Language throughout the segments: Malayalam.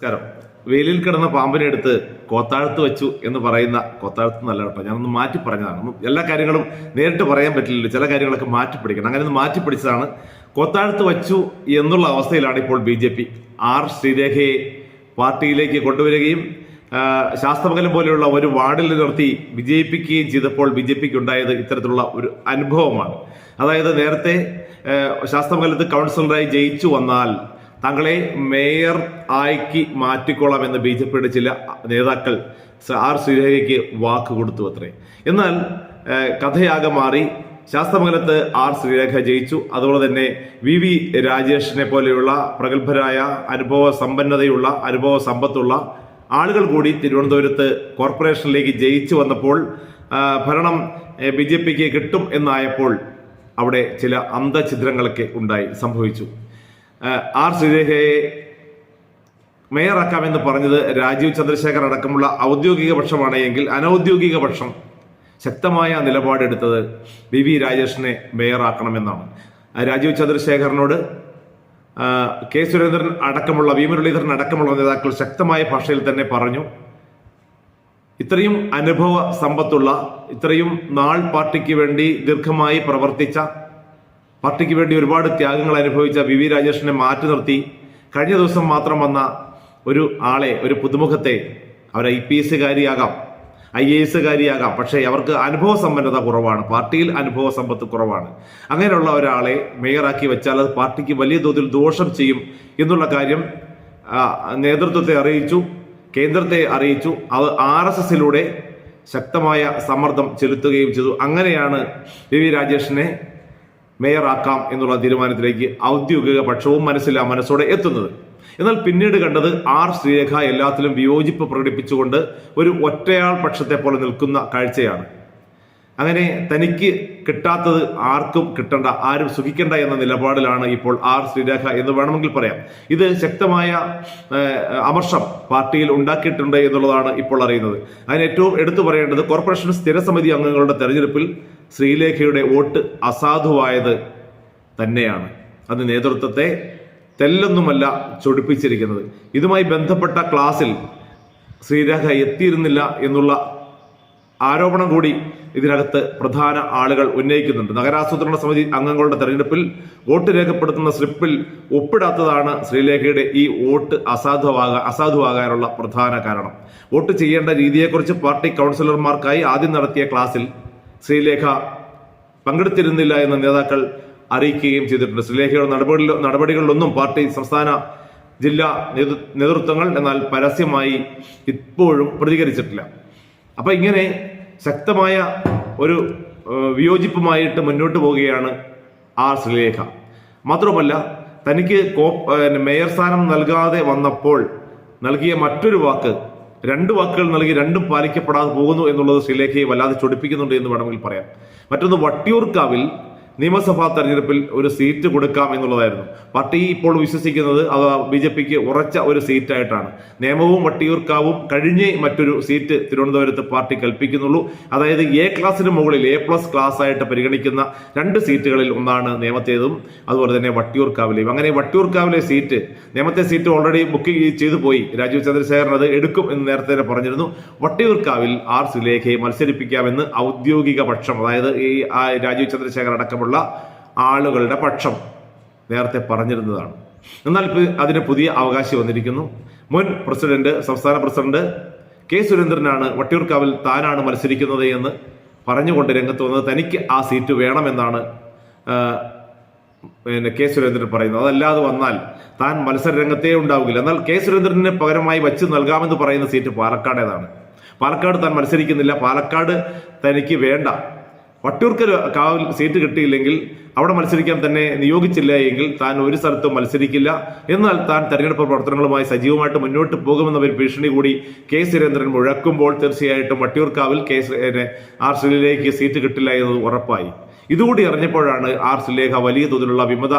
നമസ്കാരം. വെയിലിൽ കിടന്ന പാമ്പിനെ കോത്താഴത്ത് വെച്ചു എന്ന് പറയുന്ന കോത്താഴത്ത് നല്ല കേട്ടോ ഞാനൊന്ന് മാറ്റി പറഞ്ഞതാണ്. എല്ലാ കാര്യങ്ങളും നേരിട്ട് പറയാൻ പറ്റില്ലല്ലോ ചില കാര്യങ്ങളൊക്കെ മാറ്റി പിടിക്കണം. അങ്ങനെ ഒന്ന് മാറ്റി പിടിച്ചതാണ്. കോത്താഴത്ത് വച്ചു എന്നുള്ള അവസ്ഥയിലാണ് ഇപ്പോൾ ബി ജെ പി. ആർ ശ്രീരേഖയെ പാർട്ടിയിലേക്ക് കൊണ്ടുവരികയും ശാസ്ത്രമംഗലം പോലെയുള്ള ഒരു വാർഡിൽ നിർത്തി വിജയിപ്പിക്കുകയും ചെയ്തപ്പോൾ ബി ജെ പിക്ക് ഉണ്ടായത് ഇത്തരത്തിലുള്ള ഒരു അനുഭവമാണ്. അതായത് നേരത്തെ ശാസ്ത്രമംഗലത്ത് കൗൺസിലറായി ജയിച്ചു വന്നാൽ തങ്ങളെ മേയർ ആക്കി മാറ്റിക്കോളാം എന്ന് ബി ജെ പിയുടെ ചില നേതാക്കൾ ആർ ശ്രീരേഖയ്ക്ക് വാക്ക് കൊടുത്തു അത്രേ എന്നാൽ കഥയാകെ മാറി. ശാസ്ത്രമംഗലത്ത് ആർ ശ്രീരേഖ ജയിച്ചു. അതുപോലെ തന്നെ വി വി രാജേഷിനെ പോലെയുള്ള പ്രഗത്ഭരായ അനുഭവ സമ്പന്നതയുള്ള അനുഭവ സമ്പത്തുള്ള ആളുകൾ കൂടി തിരുവനന്തപുരത്ത് കോർപ്പറേഷനിലേക്ക് ജയിച്ചു വന്നപ്പോൾ ഭരണം ബി ജെ പിക്ക് കിട്ടും എന്നായപ്പോൾ അവിടെ ചില അന്ധഛിദ്രങ്ങളൊക്കെ ഉണ്ടായി സംഭവിച്ചു. ആർ ശ്രീരേഖയെ മേയറാക്കാമെന്ന് പറഞ്ഞത് രാജീവ് ചന്ദ്രശേഖർ അടക്കമുള്ള ഔദ്യോഗിക പക്ഷമാണ് എങ്കിൽ അനൗദ്യോഗിക പക്ഷം ശക്തമായ നിലപാടെടുത്തത് വി വി രാജേഷിനെ മേയറാക്കണമെന്നാണ്. രാജീവ് ചന്ദ്രശേഖറിനോട് കെ സുരേന്ദ്രൻ അടക്കമുള്ള വി മുരളീധരൻ അടക്കമുള്ള നേതാക്കൾ ശക്തമായ ഭാഷയിൽ തന്നെ പറഞ്ഞു ഇത്രയും അനുഭവ സമ്പത്തുള്ള ഇത്രയും നാൾ പാർട്ടിക്ക് വേണ്ടി ദീർഘമായി പ്രവർത്തിച്ച പാർട്ടിക്ക് വേണ്ടി ഒരുപാട് ത്യാഗങ്ങൾ അനുഭവിച്ച വി വി രാജേഷിനെ മാറ്റി നിർത്തി കഴിഞ്ഞ ദിവസം മാത്രം വന്ന ഒരു ആളെ ഒരു പുതുമുഖത്തെ അവർ ഐ പി എസ്സുകാരിയാകാം ഐ എ എസ്സുകാരിയാകാം. പക്ഷേ അവർക്ക് അനുഭവ സമ്പന്നത കുറവാണ്. പാർട്ടിയിൽ അനുഭവ സമ്പത്ത് കുറവാണ്. അങ്ങനെയുള്ള ഒരാളെ മേയറാക്കി വെച്ചാൽ അത് പാർട്ടിക്ക് വലിയ തോതിൽ ദോഷം ചെയ്യും എന്നുള്ള കാര്യം നേതൃത്വത്തെ അറിയിച്ചു കേന്ദ്രത്തെ അറിയിച്ചു. അത് ആർ എസ് എസിലൂടെ ശക്തമായ സമ്മർദ്ദം ചെലുത്തുകയും ചെയ്തു. അങ്ങനെയാണ് വി വി രാജേഷിനെ മേയറാക്കാം എന്നുള്ള തീരുമാനത്തിലേക്ക് ഔദ്യോഗിക പക്ഷവും മനസ്സിലാ മനസ്സോടെ എത്തുന്നത്. എന്നാൽ പിന്നീട് കണ്ടത് ആർ ശ്രീരേഖ എല്ലാത്തിലും വിയോജിപ്പ് പ്രകടിപ്പിച്ചുകൊണ്ട് ഒരു ഒറ്റയാൾ പക്ഷത്തെ പോലെ നിൽക്കുന്ന കാഴ്ചയാണ്. അങ്ങനെ തനിക്ക് കിട്ടാത്തത് ആർക്കും കിട്ടണ്ട ആരും സുഖിക്കണ്ട എന്ന നിലപാടിലാണ് ഇപ്പോൾ ആർ ശ്രീരേഖ എന്ന് വേണമെങ്കിൽ പറയാം. ഇത് ശക്തമായ അമർഷം പാർട്ടിയിൽ ഉണ്ടാക്കിയിട്ടുണ്ട് എന്നുള്ളതാണ് ഇപ്പോൾ അറിയുന്നത്. അതിന് ഏറ്റവും എടുത്തു പറയേണ്ടത് കോർപ്പറേഷൻ സ്ഥിരസമിതി അംഗങ്ങളുടെ തെരഞ്ഞെടുപ്പിൽ ശ്രീലേഖയുടെ വോട്ട് അസാധുവായത് തന്നെയാണ്. അത് നേതൃത്വത്തെ തെല്ലൊന്നുമല്ല ചൊടിപ്പിച്ചിരിക്കുന്നത്. ഇതുമായി ബന്ധപ്പെട്ട ക്ലാസ്സിൽ ശ്രീരേഖ എത്തിയിരുന്നില്ല എന്നുള്ള ആരോപണം കൂടി ഇതിനകത്ത് പ്രധാന ആളുകൾ ഉന്നയിക്കുന്നുണ്ട്. നഗരാസൂത്രണ സമിതി അംഗങ്ങളുടെ തെരഞ്ഞെടുപ്പിൽ വോട്ട് രേഖപ്പെടുത്തുന്ന സ്ലിപ്പിൽ ഒപ്പിടാത്തതാണ് ശ്രീലേഖയുടെ ഈ വോട്ട് അസാധുവാകാ അസാധുവാകാനുള്ള പ്രധാന കാരണം. വോട്ട് ചെയ്യേണ്ട രീതിയെക്കുറിച്ച് പാർട്ടി കൗൺസിലർമാർക്കായി ആദ്യം നടത്തിയ ക്ലാസ്സിൽ ശ്രീലേഖ പങ്കെടുത്തിരുന്നില്ല എന്ന് നേതാക്കൾ അറിയിക്കുകയും ചെയ്തിട്ടുണ്ട്. ശ്രീലേഖയുടെ നടപടി നടപടികളിലൊന്നും പാർട്ടി സംസ്ഥാന ജില്ലാ നേതൃ- നേതൃത്വങ്ങൾ എന്നാൽ പരസ്യമായി ഇപ്പോഴും പ്രതികരിച്ചിട്ടില്ല. അപ്പൊ ഇങ്ങനെ ശക്തമായ ഒരു വിയോജിപ്പുമായിട്ട് മുന്നോട്ട് പോവുകയാണ് ആർ ശ്രീലേഖ. മാത്രമല്ല തനിക്ക് കോ മേയർ സ്ഥാനം നൽകാതെ വന്നപ്പോൾ നൽകിയ മറ്റൊരു വാക്ക് രണ്ട് വാക്കുകൾ നൽകി രണ്ടും പാലിക്കപ്പെടാതെ പോകുന്നു എന്നുള്ളത് ശ്രീലേഖയെ വല്ലാതെ ചൊടിപ്പിക്കുന്നുണ്ട് എന്ന് വേണമെങ്കിൽ പറയാം. മറ്റൊന്ന് വട്ടിയൂർക്കാവിൽ നിയമസഭാ തെരഞ്ഞെടുപ്പിൽ ഒരു സീറ്റ് കൊടുക്കാം എന്നുള്ളതായിരുന്നു. പാർട്ടി ഇപ്പോൾ വിശ്വസിക്കുന്നത് അത് ബി ജെ പിക്ക് ഉറച്ച ഒരു സീറ്റായിട്ടാണ്. നിയമവും വട്ടിയൂർക്കാവും കഴിഞ്ഞേ മറ്റൊരു സീറ്റ് തിരുവനന്തപുരത്ത് പാർട്ടി കൽപ്പിക്കുന്നുള്ളൂ. അതായത് എ ക്ലാസ്സിന് മുകളിൽ എ പ്ലസ് ക്ലാസ് ആയിട്ട് പരിഗണിക്കുന്ന രണ്ട് സീറ്റുകളിൽ ഒന്നാണ് നിയമത്തേതും അതുപോലെ തന്നെ വട്ടിയൂർക്കാവിലെയും. അങ്ങനെ വട്ടിയൂർക്കാവിലെ സീറ്റ് നിയമത്തെ സീറ്റ് ഓൾറെഡി ബുക്ക് ചെയ്തു പോയി. രാജീവ് ചന്ദ്രശേഖരൻ അത് എടുക്കും എന്ന് നേരത്തെ തന്നെ പറഞ്ഞിരുന്നു. വട്ടിയൂർക്കാവിൽ ആർ സുലേഖയെ മത്സരിപ്പിക്കാമെന്ന് ഔദ്യോഗിക പക്ഷം അതായത് ഈ രാജീവ് ചന്ദ്രശേഖർ അടക്കമുള്ള ആളുകളുടെ പക്ഷം നേരത്തെ പറഞ്ഞിരുന്നതാണ്. എന്നാൽ ഇപ്പോൾ അതിന് പുതിയ അവകാശി വന്നിരിക്കുന്നു. മുൻ പ്രസിഡന്റ് സംസ്ഥാന പ്രസിഡന്റ് കെ സുരേന്ദ്രനാണ് വട്ടിയൂർക്കാവിൽ താനാണ് മത്സരിക്കുന്നത് എന്ന് പറഞ്ഞുകൊണ്ട് രംഗത്ത് വന്നത്. തനിക്ക് ആ സീറ്റ് വേണമെന്നാണ് പിന്നെ കെ സുരേന്ദ്രൻ പറയുന്നത്. അതല്ലാതെ വന്നാൽ താൻ മത്സര രംഗത്തേ ഉണ്ടാവുകയില്ല എന്നാൽ കെ സുരേന്ദ്രന് പകരമായി വച്ച് നൽകാമെന്ന് പറയുന്ന സീറ്റ് പാലക്കാടേതാണ്. പാലക്കാട് താൻ മത്സരിക്കുന്നില്ല. പാലക്കാട് തനിക്ക് വേണ്ട വട്ടിയൂർക്കൽ കാവിൽ സീറ്റ് കിട്ടിയില്ലെങ്കിൽ അവിടെ മത്സരിക്കാൻ തന്നെ നിയോഗിച്ചില്ല എങ്കിൽ താൻ ഒരു സ്ഥലത്തും മത്സരിക്കില്ല. എന്നാൽ താൻ തെരഞ്ഞെടുപ്പ് പ്രവർത്തനങ്ങളുമായി സജീവമായിട്ട് മുന്നോട്ട് പോകുമെന്ന ഒരു ഭീഷണി കൂടി കെ സുരേന്ദ്രൻ മുഴക്കുമ്പോൾ തീർച്ചയായിട്ടും വട്ടിയൂർക്കാവിൽ കെ ആർ സിയിലേക്ക് സീറ്റ് കിട്ടില്ല എന്നത് ഉറപ്പായി. ഇതുകൂടി അറിഞ്ഞപ്പോഴാണ് ആർ സുലേഖ വലിയ തോതിലുള്ള വിമത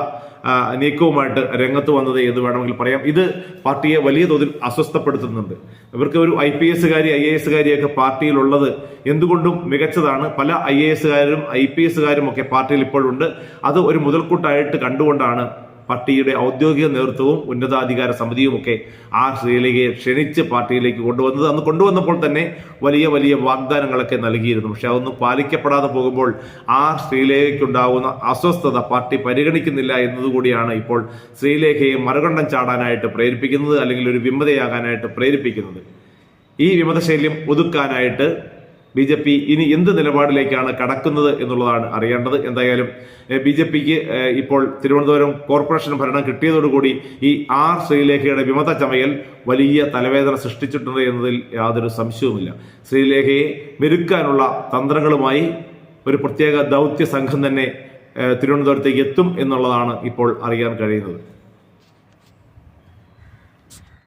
നീക്കവുമായിട്ട് രംഗത്ത് വന്നത് എന്ന് വേണമെങ്കിൽ പറയാം. ഇത് പാർട്ടിയെ വലിയ തോതിൽ അസ്വസ്ഥപ്പെടുത്തുന്നുണ്ട്. ഇവർക്ക് ഒരു ഐ പി എസുകാരി ഐ എ എസുകാരിയൊക്കെ പാർട്ടിയിലുള്ളത് എന്തുകൊണ്ടും മികച്ചതാണ്. പല ഐ എ എസുകാരും ഐ പി എസുകാരും ഒക്കെ പാർട്ടിയിൽ ഇപ്പോഴുണ്ട്. അത് ഒരു മുതൽക്കൂട്ടായിട്ട് കണ്ടുകൊണ്ടാണ് പാർട്ടിയുടെ ഔദ്യോഗിക നേതൃത്വവും ഉന്നതാധികാര സമിതിയുമൊക്കെ ആർ ശ്രീലേഖയെ ക്ഷണിച്ച് പാർട്ടിയിലേക്ക് കൊണ്ടുവന്നത് അന്ന് കൊണ്ടുവന്നപ്പോൾ തന്നെ വലിയ വലിയ വാഗ്ദാനങ്ങളൊക്കെ നൽകിയിരുന്നു. പക്ഷെ അതൊന്നും പാലിക്കപ്പെടാതെ പോകുമ്പോൾ ആർ ശ്രീലേഖയ്ക്കുണ്ടാകുന്ന അസ്വസ്ഥത പാർട്ടി പരിഗണിക്കുന്നില്ല എന്നതുകൂടിയാണ് ഇപ്പോൾ ശ്രീലേഖയെ മറുകണ്ഠം ചാടാനായിട്ട് പ്രേരിപ്പിക്കുന്നത് അല്ലെങ്കിൽ ഒരു വിമതയാകാനായിട്ട് പ്രേരിപ്പിക്കുന്നത്. ഈ വിമതശൈല്യം ഒതുക്കാനായിട്ട് ബി ജെ പി ഇനി എന്ത് നിലപാടിലേക്കാണ് കടക്കുന്നത് എന്നുള്ളതാണ് അറിയേണ്ടത്. എന്തായാലും ബി ജെ പിക്ക് ഇപ്പോൾ തിരുവനന്തപുരം കോർപ്പറേഷൻ ഭരണം കിട്ടിയതോടുകൂടി ഈ ആർ ശ്രീലേഖയുടെ വിമത ചമയൽ വലിയ തലവേദന സൃഷ്ടിച്ചിട്ടുണ്ട് എന്നതിൽ യാതൊരു സംശയവുമില്ല. ശ്രീലേഖയെ മെരുക്കാനുള്ള തന്ത്രങ്ങളുമായി ഒരു പ്രത്യേക ദൗത്യ സംഘം തന്നെ തിരുവനന്തപുരത്തേക്ക് എത്തും എന്നുള്ളതാണ് ഇപ്പോൾ അറിയാൻ കഴിയുന്നത്.